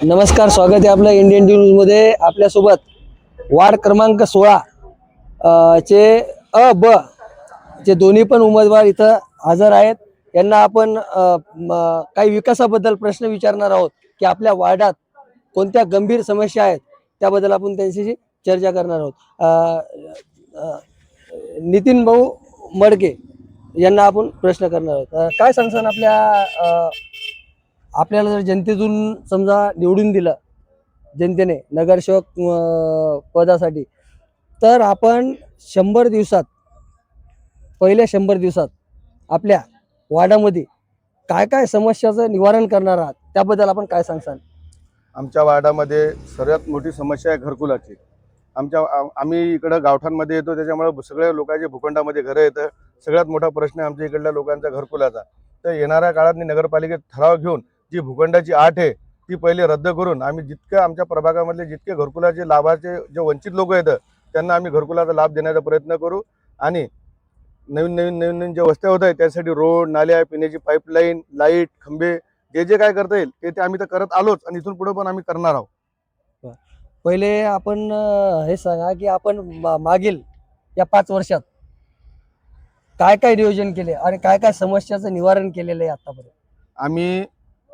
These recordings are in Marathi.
नमस्कार स्वागत आहे आपलं इंडियन टी न्यूजमध्ये आपल्यासोबत वार्ड क्रमांक सोळा चे अ ब चे दोन्ही पण उमेदवार इथं हजर आहेत. यांना आपण काही विकासाबद्दल प्रश्न विचारणार आहोत की आपल्या वार्डात कोणत्या गंभीर समस्या आहेत त्याबद्दल आपण त्यांच्याशी चर्चा करणार आहोत. नितीन भाऊ मडके यांना आपण प्रश्न करणार आहोत. काय सांगसान आपल्या आपल्याला जर जनतेतून समजा निवडून दिलं जनतेने नगरसेवक पदासाठी तर आपण शंभर दिवसात पहिल्या शंभर दिवसात आपल्या वार्डामध्ये काय काय समस्याचं निवारण करणार आहात त्याबद्दल आपण काय सांगसाल आमच्या वार्डामध्ये सर्वात मोठी समस्या आहे घरकुलाची. आमच्या आम्ही इकडं गावठांमध्ये येतो त्याच्यामुळे सगळ्या लोकांचे भूखंडामध्ये घरं येतं सगळ्यात मोठा प्रश्न आमच्या इकडल्या लोकांचा घरकुलाचा. तर येणाऱ्या काळात मी नगरपालिकेत ठराव घेऊन जी भूखंडाची आठ आहे ती पहिले रद्द करून आम्ही जितकं आमच्या प्रभागामधले जितके घरकुलाचे लाभाचे जे वंचित लोक येतं त्यांना आम्ही घरकुलाचा लाभ देण्याचा प्रयत्न करू आणि नवीन नवीन नवीन नवीन ज्या वस्त्या होत आहेत त्यासाठी रोड नाल्या पिण्याची पाईपलाईन लाइट खंबे जे जे काय करता येईल ते ते आम्ही तर करत आलोच आणि इथून पुढे पण आम्ही करणार आहोत. पहिले आपण हे सांगा की आपण मागील या पाच वर्षात काय काय नियोजन केले आणि काय काय समस्याचं निवारण केलेलं आहे आतापर्यंत? आम्ही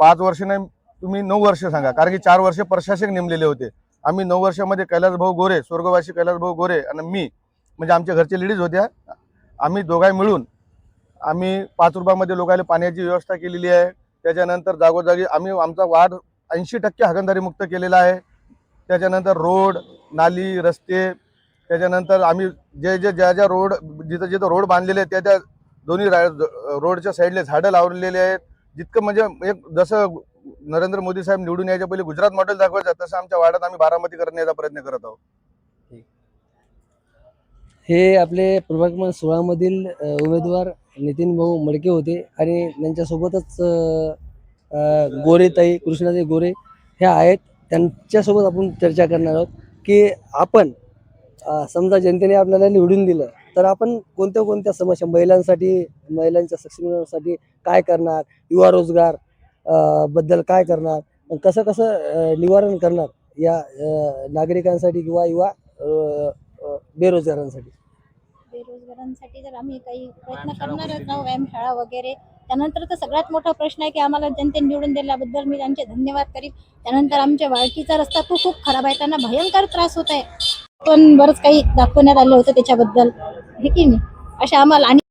पाच वर्ष नाही तुम्ही नऊ वर्ष सांगा. कारण की चार वर्ष प्रशासक नेमलेले होते. आम्ही नऊ वर्षामध्ये कैलास भाऊ गोरे स्वर्गवासी कैलासभाऊ गोरे आणि मी म्हणजे आमच्या घरचे लेडीज होत्या. आम्ही दोघाही मिळून आम्ही पाच रुपयामध्ये लोकांना पाण्याची व्यवस्था केलेली आहे. त्याच्यानंतर जागोजागी आम्ही आमचा वार्ड ऐंशी टक्के हागणदारी मुक्त केलेला आहे. त्याच्यानंतर रोड नाली रस्ते त्याच्यानंतर आम्ही जे जे ज्या ज्या रोड जिथं जिथं रोड बांधलेले आहेत त्या त्या दोन्ही रा- रोडच्या साईडला झाडं लावलेले आहेत. जितकं म्हणजे एक जसं नरेंद्र मोदी साहेब निवडून यायच्या पहिले गुजरात मॉडेल दाखवायचं तसं आमच्या वाड्यात आम्ही बारामती करण्याचा प्रयत्न करत आहोत. हे आपले प्रभाग सोळामधील उमेदवार नितीन भाऊ मडके होते आणि त्यांच्यासोबतच अ, अ, गोरेताई कृष्णाताई गोरे ह्या आहेत. त्यांच्यासोबत आपण चर्चा करणार आहोत की आपण समजा जनतेने आपल्याला निवडून दिलं तर आपण कोणत्या कोणत्या समस्या महिलांसाठी महिलांच्या सक्षमीकरणासाठी काय करणार युवा रोजगारबद्दल काय करणार कसं कसं निवारण करणार या नागरिकांसाठी किंवा युवा बेरोजगारांसाठी? बेरोजगारांसाठी जर आम्ही काही प्रयत्न करणारच आहोत व्यायामशाळा वगैरे त्यानंतर तर सगळ्यात मोठा प्रश्न आहे की आम्हाला जनतेने निवडून दिल्याबद्दल मी त्यांचे धन्यवाद करीन. त्यानंतर आमच्या वाळकीचा रस्ता तो खूप खराब आहे त्यांना भयंकर त्रास होत आहे. पण बरंच काही दाखवण्यात आलं होतं त्याच्याबद्दल. हे की नाही? अशा आम्हाला आणि